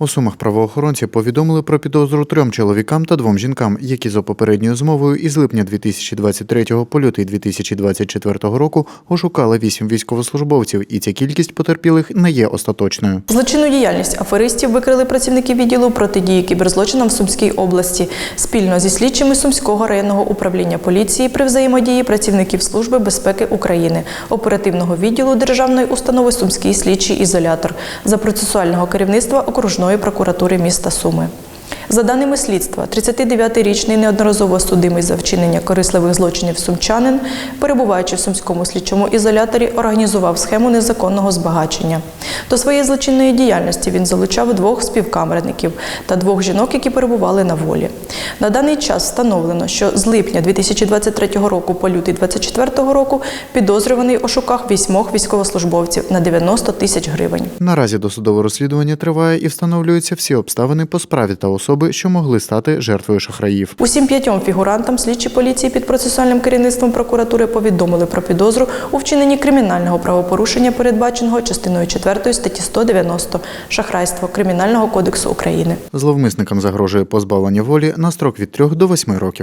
У Сумах правоохоронці повідомили про підозру трьом чоловікам та двом жінкам, які за попередньою змовою із липня 2023 по лютий 2024 року ошукали вісім військовослужбовців, і ця кількість потерпілих не є остаточною. Злочинну діяльність аферистів викрили працівники відділу протидії кіберзлочинам в Сумській області спільно зі слідчими Сумського районного управління поліції при взаємодії працівників Служби безпеки України, оперативного відділу державної установи Сумський слідчий ізолятор за процесуального керівництва окружної прокуратури міста Суми. За даними слідства, 39-річний неодноразово судимий за вчинення корисливих злочинів сумчанин, перебуваючи в сумському слідчому ізоляторі, організував схему незаконного збагачення. До своєї злочинної діяльності він залучав двох співкамерників та двох жінок, які перебували на волі. На даний час встановлено, що з липня 2023 року по лютий 2024 року підозрюваний у шуках вісьмох військовослужбовців на 90 тисяч гривень. Наразі досудове розслідування триває і встановлюються всі обставини по справі та особи, що могли стати жертвою шахраїв. Усім п'ятьом фігурантам слідчі поліції під процесуальним керівництвом прокуратури повідомили про підозру у вчиненні кримінального правопорушення, передбаченого частиною 4 статті 190 шахрайство Кримінального кодексу України. Зловмисникам загрожує позбавлення волі на строк від 3 до 8 років.